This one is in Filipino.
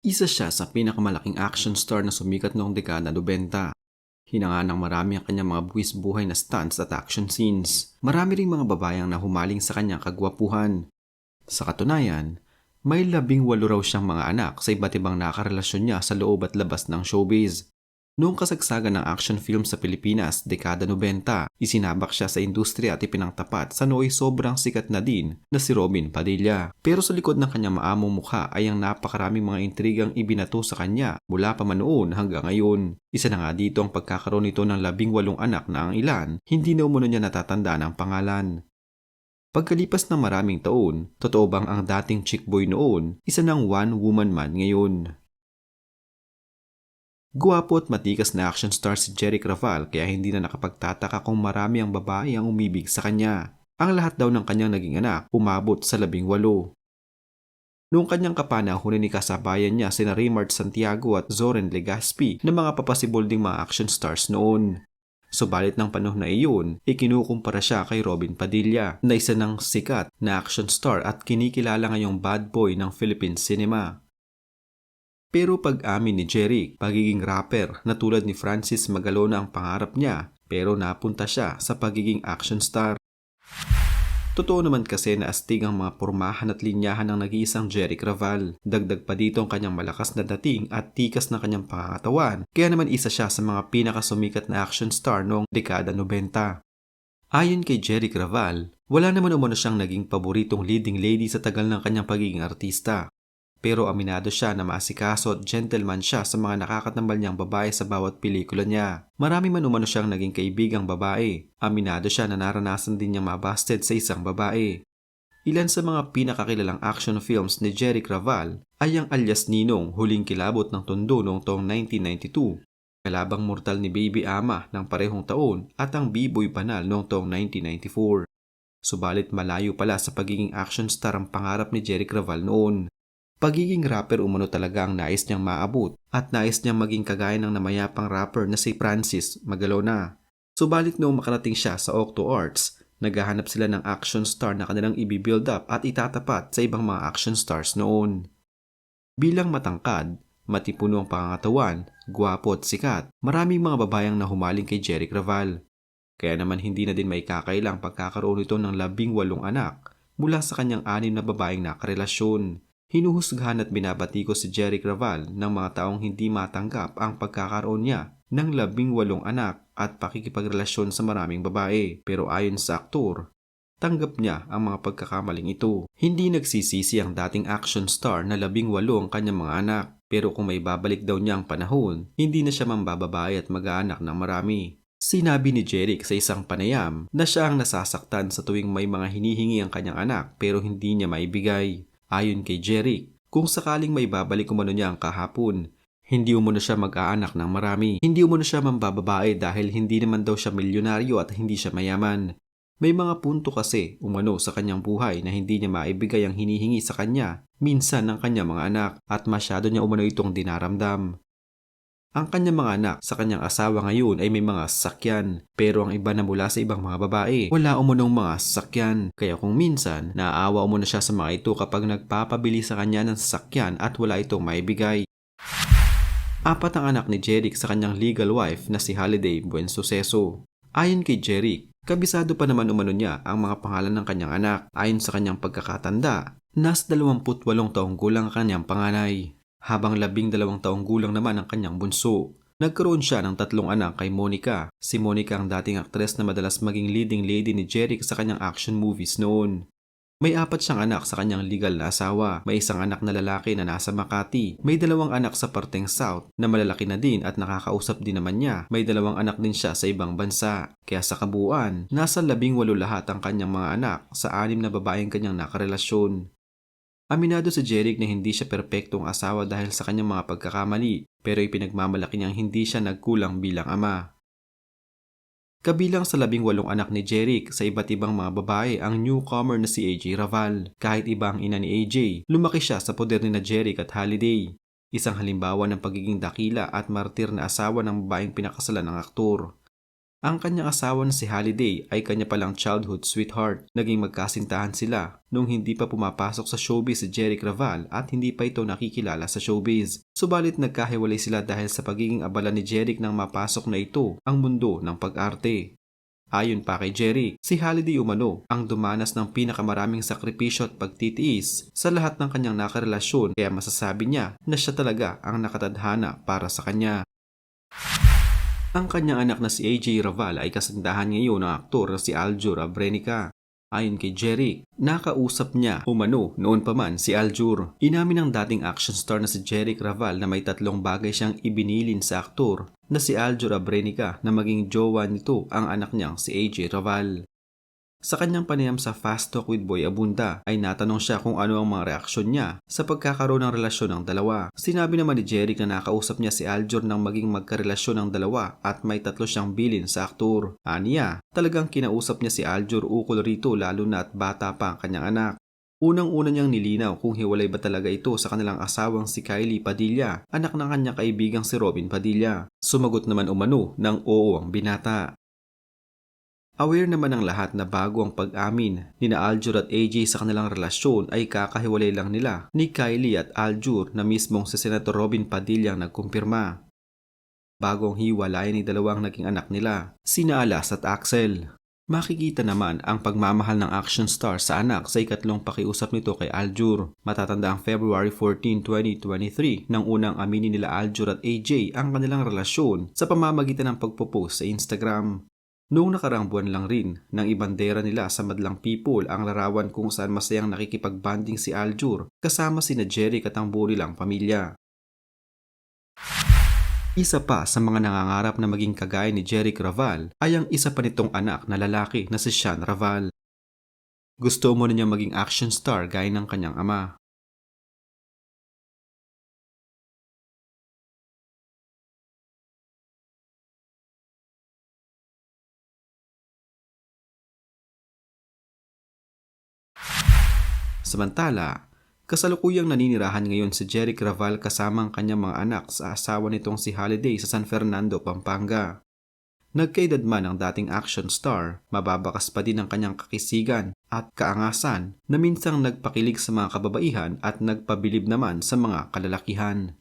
Isa siya sa pinakamalaking action star na sumikat noong dekada 90. Hinanga ng marami ang kanyang mga buwis buhay na stunts at action scenes. Marami ring mga babayang na humaling sa kanyang kagwapuhan. Sa katunayan, may labing walo raw siyang mga anak sa iba't ibang nakarelasyon niya sa loob at labas ng showbiz. Noong kasagsagan ng action film sa Pilipinas, dekada 90, isinabak siya sa industriya at ipinangtapat sa nooy sobrang sikat na din na si Robin Padilla. Pero sa likod ng kanyang maamong mukha ay ang napakaraming mga intrigang ibinato sa kanya mula pa man noon hanggang ngayon. Isa na nga dito ang pagkakaroon nito ng labing walong anak na ang ilan, hindi na umuno niya natatanda ng pangalan. Pagkalipas ng maraming taon, totoo bang ang dating chick boy noon, isa ng one-woman man ngayon? Guwapo at matikas na action star si Jeric Raval kaya hindi na nakapagtataka kung marami ang babae ang umibig sa kanya. Ang lahat daw ng kanyang naging anak umabot sa labing walo. Noong kanyang kapanahon ni kasabayan niya sina Raymart Santiago at Zoren Legaspi na mga papasibol ding mga action stars noon. Subalit ng panahon na iyon, ikinukumpara siya kay Robin Padilla na isa ng sikat na action star at kinikilala ngayong bad boy ng Philippine cinema. Pero pag-amin ni Jeric, pagiging rapper na tulad ni Francis Magalona ang pangarap niya pero napunta siya sa pagiging action star. Totoo naman kasi na astig ang mga pormahan at linyahan ng nag-iisang Jeric Raval. Dagdag pa dito ang kanyang malakas na dating at tikas ng kanyang pangangatawan, kaya naman isa siya sa mga pinakasumikat na action star noong dekada 90. Ayon kay Jeric Raval, wala naman umano siyang naging paboritong leading lady sa tagal ng kanyang pagiging artista. Pero aminado siya na maasikaso at gentleman siya sa mga nakakatambal niyang babae sa bawat pelikula niya. Marami man umano siyang naging kaibigang babae. Aminado siya na naranasan din niya mabasted sa isang babae. Ilan sa mga pinakakilalang action films ni Jerry Craval ay ang alias Ninong Huling Kilabot ng Tondo noong taong 1992, Kalabang Mortal ni Baby Ama ng parehong taon at ang B-Boy Banal noong taong 1994. Subalit malayo pala sa pagiging action star ang pangarap ni Jerry Craval noon. Pagiging rapper umano talaga ang nais niyang maabot at nais niyang maging kagaya ng namayapang rapper na si Francis Magalona. Subalit noong makarating siya sa Octo Arts, naghahanap sila ng action star na kanilang i-build up at itatapat sa ibang mga action stars noon. Bilang matangkad, matipuno ang pangangatawan, gwapo at sikat, maraming mga babayang nahumaling kay Jerry Craval. Kaya naman hindi na din may kakailang pagkakaroon ito ng labing walong anak mula sa kanyang anim na babaeng nakarelasyon. Hinuhusgahan at binabati ko si Jerry Craval ng mga taong hindi matanggap ang pagkakaroon niya ng labing walong anak at pakikipagrelasyon sa maraming babae. Pero ayon sa aktor, tanggap niya ang mga pagkakamaling ito. Hindi nagsisisi ang dating action star na labing walo ang kanyang mga anak. Pero kung may babalik daw niya ang panahon, hindi na siya mambababae at mag-aanak ng marami. Sinabi ni Jeric sa isang panayam na siya ang nasasaktan sa tuwing may mga hinihingi ang kanyang anak pero hindi niya maibigay. Ayon kay Jerry, kung sakaling may babalik umano niya ang kahapon, hindi umano siya mag-aanak ng marami. Hindi umano siya mambababae dahil hindi naman daw siya milyonaryo at hindi siya mayaman. May mga punto kasi umano sa kanyang buhay na hindi niya maibigay ang hinihingi sa kanya minsan ng kanyang mga anak at masyado niya umano itong dinaramdam. Ang kanyang mga anak sa kanyang asawa ngayon ay may mga sasakyan, pero ang iba na mula sa ibang mga babae, wala umunong mga sasakyan. Kaya kung minsan, naaawa umuna siya sa mga ito kapag nagpapabili sa kanya ng sasakyan at wala itong maibigay. Apat ang anak ni Jeric sa kanyang legal wife na si Holiday Buensuceso. Ayon kay Jeric, kabisado pa naman umano niya ang mga pangalan ng kanyang anak. Ayon sa kanyang pagkakatanda, nas 28 taong gulang ang kanyang panganay habang labing dalawang taong gulang naman ang kanyang bunso. Nagkaroon siya ng tatlong anak kay Monica. Si Monica ang dating aktres na madalas maging leading lady ni Jeric sa kanyang action movies noon. May apat siyang anak sa kanyang legal na asawa. May isang anak na lalaki na nasa Makati. May dalawang anak sa parteng South na malalaki na din at nakakausap din naman niya. May dalawang anak din siya sa ibang bansa. Kaya sa kabuuan, nasa labing walo lahat ang kanyang mga anak sa anim na babaeng kanyang nakarelasyon. Aminado si Jeric na hindi siya perpektong asawa dahil sa kanyang mga pagkakamali pero ipinagmamalaki niyang hindi siya nagkulang bilang ama. Kabilang sa labing walong anak ni Jeric sa iba't ibang mga babae ang newcomer na si AJ Raval. Kahit iba ang ina ni AJ, lumaki siya sa poder ni na Jeric at Holiday. Isang halimbawa ng pagiging dakila at martir na asawa ng babaeng pinakasalan ng aktor. Ang kanyang asawa na si Holiday ay kanya palang childhood sweetheart. Naging magkasintahan sila nung hindi pa pumapasok sa showbiz si Jeric Raval at hindi pa ito nakikilala sa showbiz. Subalit nagkahiwalay sila dahil sa pagiging abala ni Jeric nang mapasok na ito ang mundo ng pag-arte. Ayon pa kay Jerry, si Holiday umano ang dumanas ng pinakamaraming sakripisyo at pagtitiis sa lahat ng kanyang nakarelasyon kaya masasabi niya na siya talaga ang nakatadhana para sa kanya. Ang kanyang anak na si AJ Raval ay kasindahan ngayon ng aktor na si Aljur Abrenica. Ayon kay Jerry, nakausap niya umano noon pa man si Aljur. Inamin ng dating action star na si Jeric Raval na may tatlong bagay siyang ibinilin sa aktor na si Aljur Abrenica na maging jowa nito ang anak niyang si AJ Raval. Sa kanyang panayam sa Fast Talk with Boy Abunda ay natanong siya kung ano ang mga reaksyon niya sa pagkakaroon ng relasyon ng dalawa. Sinabi naman ni Jeric na nakausap niya si Aljur nang maging magkarelasyon ng dalawa at may tatlo siyang bilin sa aktor. Aniya, talagang kinausap niya si Aljur ukol rito lalo na at bata pa ang kanyang anak. Unang-una niyang nilinaw kung hiwalay ba talaga ito sa kanilang asawang si Kylie Padilla, anak ng kanyang kaibigang si Robin Padilla. Sumagot naman umano ng oo ang binata. Aware naman ang lahat na bago ang pag-amin ni na Aljur at AJ sa kanilang relasyon ay kakahiwalay lang nila ni Kylie at Aljur na mismong si Senator Robin Padilla ang nagkumpirma. Bago ang hiwalayan ni dalawang naging anak nila, sina Alas at Axel. Makikita naman ang pagmamahal ng action star sa anak sa ikatlong pakiusap nito kay Aljur. Matatanda ang February 14, 2023 nang unang aminin nila Aljur at AJ ang kanilang relasyon sa pamamagitan ng pagpo-post sa Instagram. Noong nakarang buwan lang rin, nang ibandera nila sa Madlang People ang larawan kung saan masayang nakikipagbanding si Aljur kasama si na Jerry at ang buo pamilya. Isa pa sa mga nangangarap na maging kagaya ni Jeric Raval ay ang isa pa nitong anak na lalaki na si Sean Raval. Gusto mo na niya maging action star gaya ng kanyang ama. Samantala, kasalukuyang naninirahan ngayon si Jeric Raval kasama ang kanyang mga anak sa asawa nitong si Holiday sa San Fernando, Pampanga. Nagkaedad man ang dating action star, mababakas pa din ang kanyang kakisigan at kaangasan na minsang nagpakilig sa mga kababaihan at nagpabilib naman sa mga kalalakihan.